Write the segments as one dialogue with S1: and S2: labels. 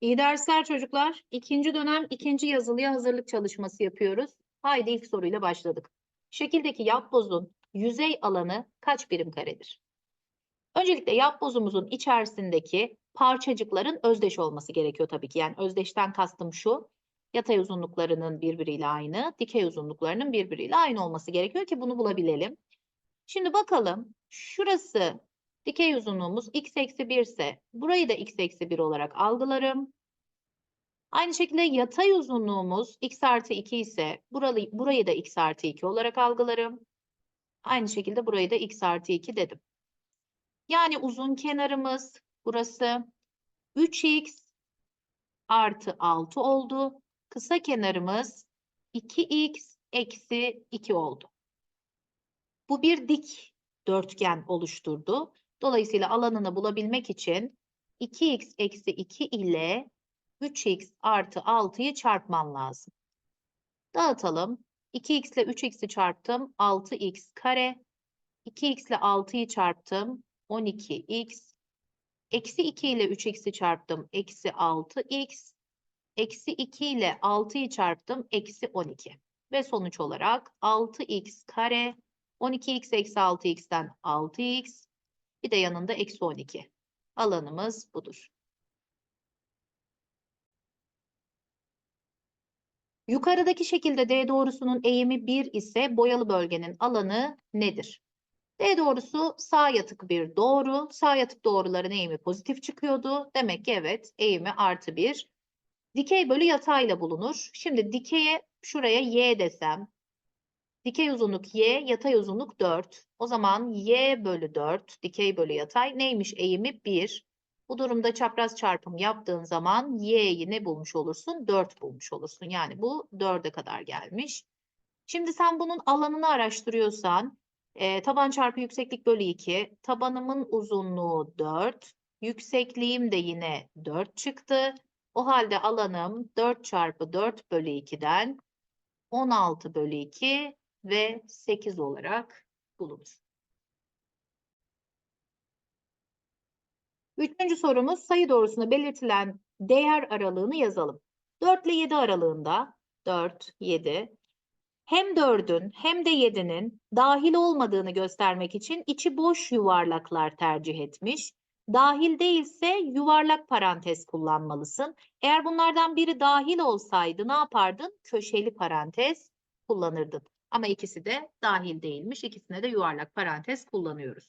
S1: İyi dersler çocuklar. İkinci dönem ikinci yazılıya hazırlık çalışması yapıyoruz. Haydi ilk soruyla başladık. Şekildeki yapbozun yüzey alanı kaç birim karedir? Öncelikle yapbozumuzun içerisindeki parçacıkların özdeş olması gerekiyor tabii ki. Yani özdeşten kastım şu. Yatay uzunluklarının birbiriyle aynı, dikey uzunluklarının birbiriyle aynı olması gerekiyor ki bunu bulabilelim. Şimdi bakalım şurası dikey uzunluğumuz x eksi 1 ise burayı da x eksi 1 olarak algılarım. Aynı şekilde yatay uzunluğumuz x artı 2 ise burayı, burayı da x artı 2 olarak algılarım. Aynı şekilde burayı da x artı 2 dedim. Yani uzun kenarımız burası 3x artı 6 oldu. Kısa kenarımız 2x eksi 2 oldu. Bu bir dik dörtgen oluşturdu. Dolayısıyla alanını bulabilmek için 2x eksi 2 ile 3x artı 6'yı çarpman lazım. Dağıtalım. 2x ile 3x'i çarptım. 6x kare. 2x ile 6'yı çarptım. 12x. Eksi 2 ile 3x'i çarptım. Eksi 6x. Eksi 2 ile 6'yı çarptım. Eksi 12. Ve sonuç olarak 6x kare. 12x eksi 6x'ten 6x. Bir de yanında eksi 12. Alanımız budur. Yukarıdaki şekilde D doğrusunun eğimi 1 ise boyalı bölgenin alanı nedir? D doğrusu sağ yatık bir doğru. Sağ yatık doğruların eğimi pozitif çıkıyordu. Demek ki evet eğimi artı 1. Dikey bölü yatayla bulunur. Şimdi dikeye şuraya y desem. Dikey uzunluk y, yatay uzunluk 4. O zaman y bölü 4, dikey bölü yatay neymiş eğimi 1. Bu durumda çapraz çarpım yaptığın zaman y'yi ne bulmuş olursun? 4 bulmuş olursun. Yani bu 4'e kadar gelmiş. Şimdi sen bunun alanını araştırıyorsan e, taban çarpı yükseklik bölü 2. Tabanımın uzunluğu 4. Yüksekliğim de yine 4 çıktı. O halde alanım 4 çarpı 4 bölü 2'den 16 bölü 2 ve 8 olarak bulunur. Üçüncü sorumuz sayı doğrusunda belirtilen değer aralığını yazalım. 4 ile 7 aralığında 4, 7 hem 4'ün hem de 7'nin dahil olmadığını göstermek için içi boş yuvarlaklar tercih etmiş. Dahil değilse yuvarlak parantez kullanmalısın. Eğer bunlardan biri dahil olsaydı ne yapardın? Köşeli parantez kullanırdın. Ama ikisi de dahil değilmiş. İkisine de yuvarlak parantez kullanıyoruz.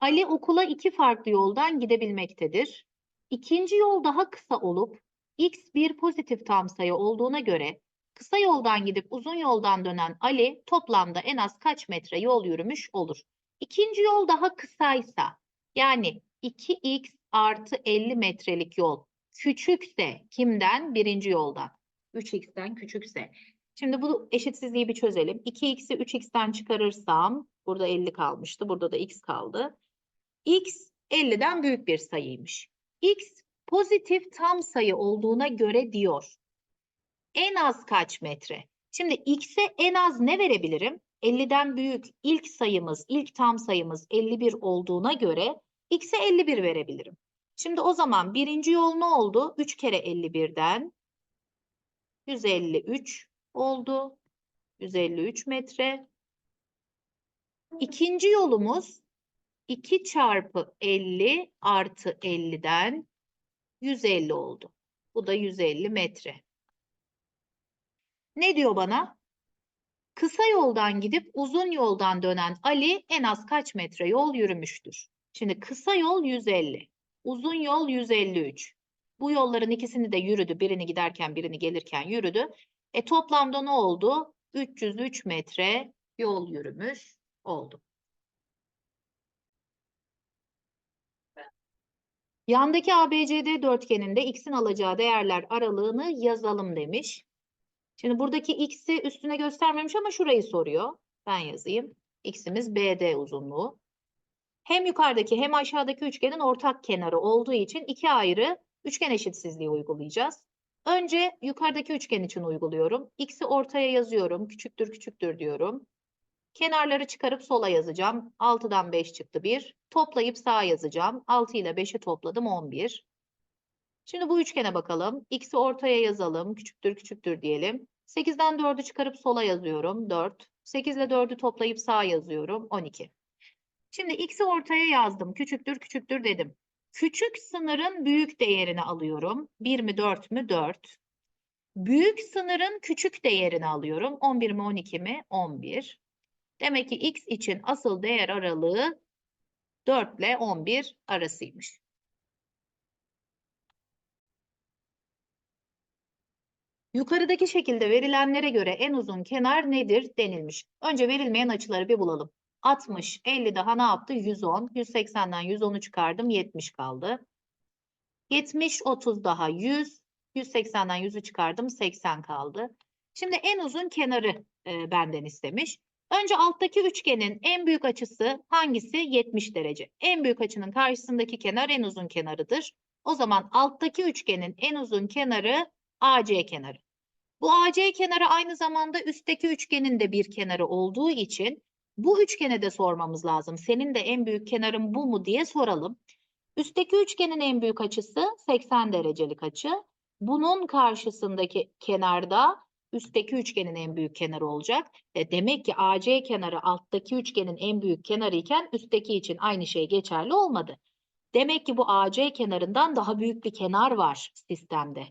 S1: Ali okula iki farklı yoldan gidebilmektedir. İkinci yol daha kısa olup x bir pozitif tam sayı olduğuna göre kısa yoldan gidip uzun yoldan dönen Ali toplamda en az kaç metre yol yürümüş olur? İkinci yol daha kısaysa yani 2x artı 50 metrelik yol küçükse kimden? Birinci yoldan. 3x'ten küçükse. Şimdi bu eşitsizliği bir çözelim. 2x'i 3x'ten çıkarırsam burada 50 kalmıştı. Burada da x kaldı. x 50'den büyük bir sayıymış. x pozitif tam sayı olduğuna göre diyor. En az kaç metre? Şimdi x'e en az ne verebilirim? 50'den büyük ilk sayımız, ilk tam sayımız 51 olduğuna göre x'e 51 verebilirim. Şimdi o zaman birinci yol ne oldu? 3 kere 51'den 153 oldu. 153 metre. İkinci yolumuz 2 çarpı 50 artı 50'den 150 oldu. Bu da 150 metre. Ne diyor bana? Kısa yoldan gidip uzun yoldan dönen Ali en az kaç metre yol yürümüştür? Şimdi kısa yol 150, uzun yol 153. Bu yolların ikisini de yürüdü. Birini giderken birini gelirken yürüdü. E toplamda ne oldu? 303 metre yol yürümüş oldu. Yandaki ABCD dörtgeninde x'in alacağı değerler aralığını yazalım demiş. Şimdi buradaki x'i üstüne göstermemiş ama şurayı soruyor. Ben yazayım. x'imiz BD uzunluğu. Hem yukarıdaki hem aşağıdaki üçgenin ortak kenarı olduğu için iki ayrı üçgen eşitsizliği uygulayacağız. Önce yukarıdaki üçgen için uyguluyorum. X'i ortaya yazıyorum. Küçüktür küçüktür diyorum. Kenarları çıkarıp sola yazacağım. 6'dan 5 çıktı 1. Toplayıp sağa yazacağım. 6 ile 5'i topladım 11. Şimdi bu üçgene bakalım. X'i ortaya yazalım. Küçüktür küçüktür diyelim. 8'den 4'ü çıkarıp sola yazıyorum. 4. 8 ile 4'ü toplayıp sağa yazıyorum. 12. Şimdi x'i ortaya yazdım. Küçüktür küçüktür dedim. Küçük sınırın büyük değerini alıyorum. 1 mi 4 mü? 4. Büyük sınırın küçük değerini alıyorum. 11 mi 12 mi? 11. Demek ki x için asıl değer aralığı 4 ile 11 arasıymış. Yukarıdaki şekilde verilenlere göre en uzun kenar nedir denilmiş. Önce verilmeyen açıları bir bulalım. 60, 50 daha ne yaptı? 110. 180'den 110'u çıkardım. 70 kaldı. 70, 30 daha 100. 180'den 100'ü çıkardım. 80 kaldı. Şimdi en uzun kenarı e, benden istemiş. Önce alttaki üçgenin en büyük açısı hangisi? 70 derece. En büyük açının karşısındaki kenar en uzun kenarıdır. O zaman alttaki üçgenin en uzun kenarı AC kenarı. Bu AC kenarı aynı zamanda üstteki üçgenin de bir kenarı olduğu için bu üçgene de sormamız lazım. Senin de en büyük kenarın bu mu diye soralım. Üstteki üçgenin en büyük açısı 80 derecelik açı. Bunun karşısındaki kenarda üstteki üçgenin en büyük kenarı olacak. E demek ki AC kenarı alttaki üçgenin en büyük kenarı iken üstteki için aynı şey geçerli olmadı. Demek ki bu AC kenarından daha büyük bir kenar var sistemde.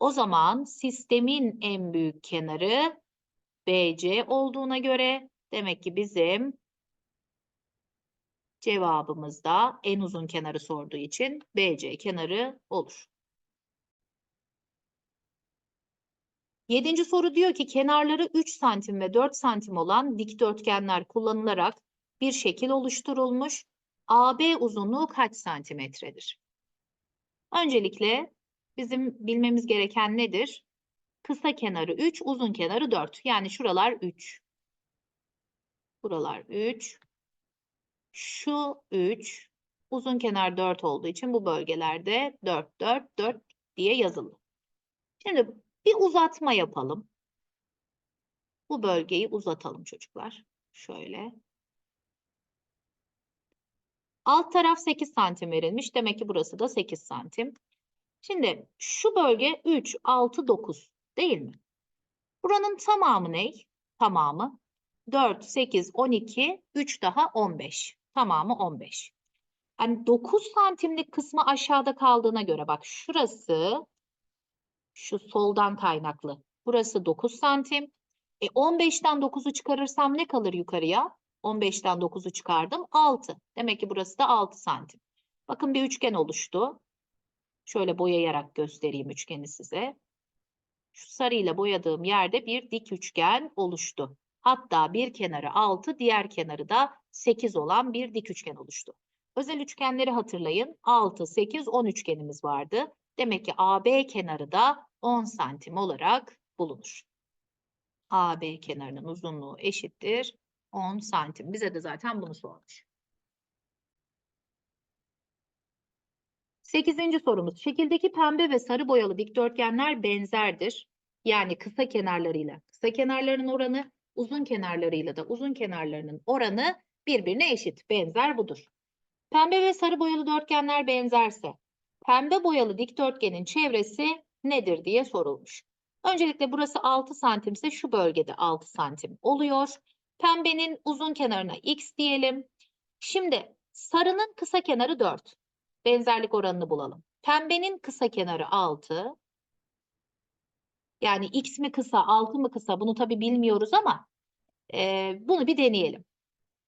S1: O zaman sistemin en büyük kenarı BC olduğuna göre demek ki bizim cevabımız da en uzun kenarı sorduğu için BC kenarı olur. Yedinci soru diyor ki kenarları 3 santim ve 4 santim olan dikdörtgenler kullanılarak bir şekil oluşturulmuş. AB uzunluğu kaç santimetredir? Öncelikle bizim bilmemiz gereken nedir? Kısa kenarı 3, uzun kenarı 4. Yani şuralar 3. Buralar 3. Şu 3. Uzun kenar 4 olduğu için bu bölgelerde 4, 4, 4 diye yazılı. Şimdi bir uzatma yapalım. Bu bölgeyi uzatalım çocuklar. Şöyle. Alt taraf 8 santim verilmiş. Demek ki burası da 8 santim. Şimdi şu bölge 3, 6, 9 değil mi? Buranın tamamı ne? Tamamı 4, 8, 12, 3 daha 15. Tamamı 15. Yani 9 santimlik kısmı aşağıda kaldığına göre bak şurası şu soldan kaynaklı. Burası 9 santim. E 15'ten 9'u çıkarırsam ne kalır yukarıya? 15'ten 9'u çıkardım 6. Demek ki burası da 6 santim. Bakın bir üçgen oluştu. Şöyle boyayarak göstereyim üçgeni size. Şu sarıyla boyadığım yerde bir dik üçgen oluştu. Hatta bir kenarı 6, diğer kenarı da 8 olan bir dik üçgen oluştu. Özel üçgenleri hatırlayın. 6, 8, 10 üçgenimiz vardı. Demek ki AB kenarı da 10 santim olarak bulunur. AB kenarının uzunluğu eşittir 10 santim. Bize de zaten bunu sormuş. Sekizinci sorumuz. Şekildeki pembe ve sarı boyalı dikdörtgenler benzerdir. Yani kısa kenarlarıyla kısa kenarlarının oranı, uzun kenarlarıyla da uzun kenarlarının oranı birbirine eşit. Benzer budur. Pembe ve sarı boyalı dörtgenler benzerse, pembe boyalı dikdörtgenin çevresi nedir diye sorulmuş. Öncelikle burası 6 santimse şu bölgede 6 santim oluyor. Pembenin uzun kenarına x diyelim. Şimdi sarının kısa kenarı 4. Benzerlik oranını bulalım. Pembenin kısa kenarı 6. Yani x mi kısa, 6 mı kısa bunu tabii bilmiyoruz ama e, bunu bir deneyelim.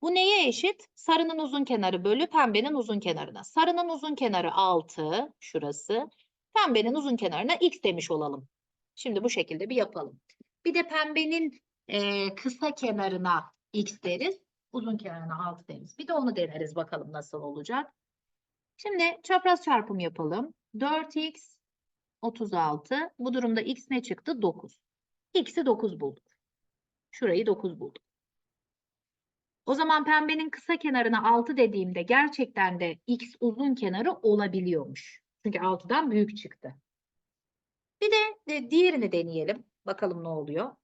S1: Bu neye eşit? Sarının uzun kenarı bölü pembenin uzun kenarına. Sarının uzun kenarı 6, şurası. Pembenin uzun kenarına x demiş olalım. Şimdi bu şekilde bir yapalım. Bir de pembenin e, kısa kenarına x deriz. Uzun kenarına 6 deriz. Bir de onu deneriz bakalım nasıl olacak. Şimdi çapraz çarpım yapalım. 4x 36. Bu durumda x ne çıktı? 9. x'i 9 bulduk. Şurayı 9 bulduk. O zaman pembenin kısa kenarına 6 dediğimde gerçekten de x uzun kenarı olabiliyormuş. Çünkü 6'dan büyük çıktı. Bir de e, diğerini deneyelim. Bakalım ne oluyor.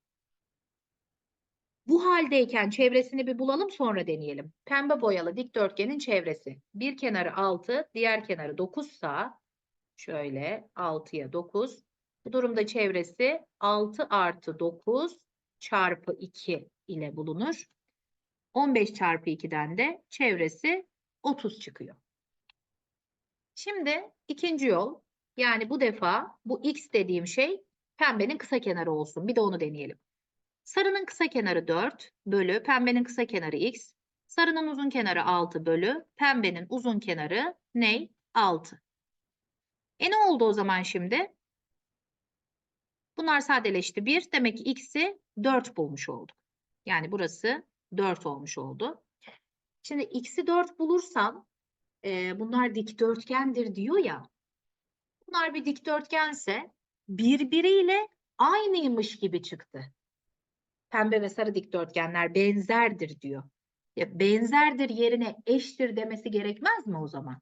S1: Bu haldeyken çevresini bir bulalım sonra deneyelim. Pembe boyalı dikdörtgenin çevresi. Bir kenarı 6, diğer kenarı 9 sa şöyle 6'ya 9. Bu durumda çevresi 6 artı 9 çarpı 2 ile bulunur. 15 çarpı 2'den de çevresi 30 çıkıyor. Şimdi ikinci yol. Yani bu defa bu x dediğim şey pembenin kısa kenarı olsun. Bir de onu deneyelim. Sarının kısa kenarı 4 bölü pembenin kısa kenarı x. Sarının uzun kenarı 6 bölü pembenin uzun kenarı ne? 6. E ne oldu o zaman şimdi? Bunlar sadeleşti 1. Demek ki x'i 4 bulmuş olduk. Yani burası 4 olmuş oldu. Şimdi x'i 4 bulursam e, bunlar dikdörtgendir diyor ya. Bunlar bir dikdörtgense birbiriyle aynıymış gibi çıktı. Pembe ve sarı dikdörtgenler benzerdir diyor. Ya benzerdir yerine eştir demesi gerekmez mi o zaman?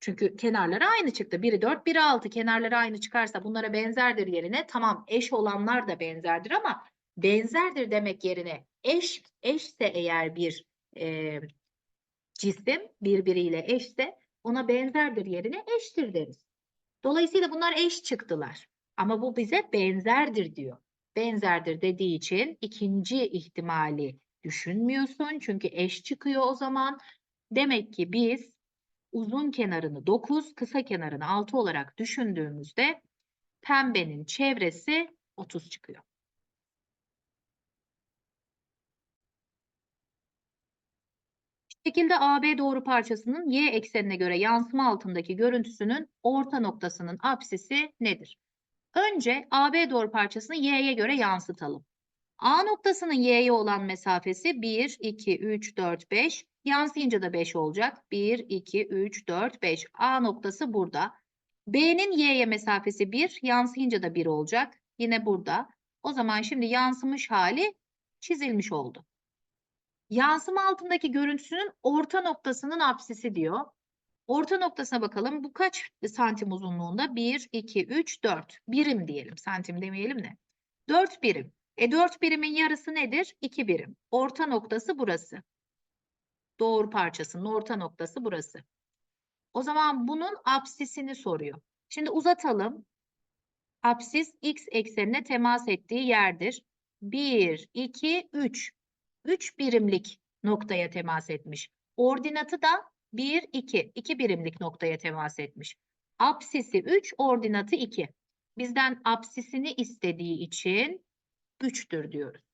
S1: Çünkü kenarları aynı çıktı. Biri 4, biri 6. Kenarları aynı çıkarsa bunlara benzerdir yerine tamam eş olanlar da benzerdir ama benzerdir demek yerine eş eşse eğer bir e, cisim birbiriyle eşse ona benzerdir yerine eştir deriz. Dolayısıyla bunlar eş çıktılar. Ama bu bize benzerdir diyor. Benzerdir dediği için ikinci ihtimali düşünmüyorsun. Çünkü eş çıkıyor o zaman. Demek ki biz uzun kenarını 9, kısa kenarını 6 olarak düşündüğümüzde pembenin çevresi 30 çıkıyor. Şekilde AB doğru parçasının y eksenine göre yansıma altındaki görüntüsünün orta noktasının apsisi nedir? Önce AB doğru parçasını y'ye göre yansıtalım. A noktasının y'ye olan mesafesi 1, 2, 3, 4, 5. Yansıyınca da 5 olacak. 1, 2, 3, 4, 5. A noktası burada. B'nin y'ye mesafesi 1. Yansıyınca da 1 olacak. Yine burada. O zaman şimdi yansımış hali çizilmiş oldu. Yansıma altındaki görüntüsünün orta noktasının apsisi diyor. Orta noktasına bakalım. Bu kaç santim uzunluğunda? 1, 2, 3, 4. Birim diyelim. Santim demeyelim de. 4 birim. E 4 birimin yarısı nedir? 2 birim. Orta noktası burası. Doğru parçasının orta noktası burası. O zaman bunun apsisini soruyor. Şimdi uzatalım. Apsis x eksenine temas ettiği yerdir. 1, 2, 3. 3 birimlik noktaya temas etmiş. Ordinatı da 1, 2. 2 birimlik noktaya temas etmiş. Apsisi 3, ordinatı 2. Bizden apsisini istediği için 3'tür diyoruz.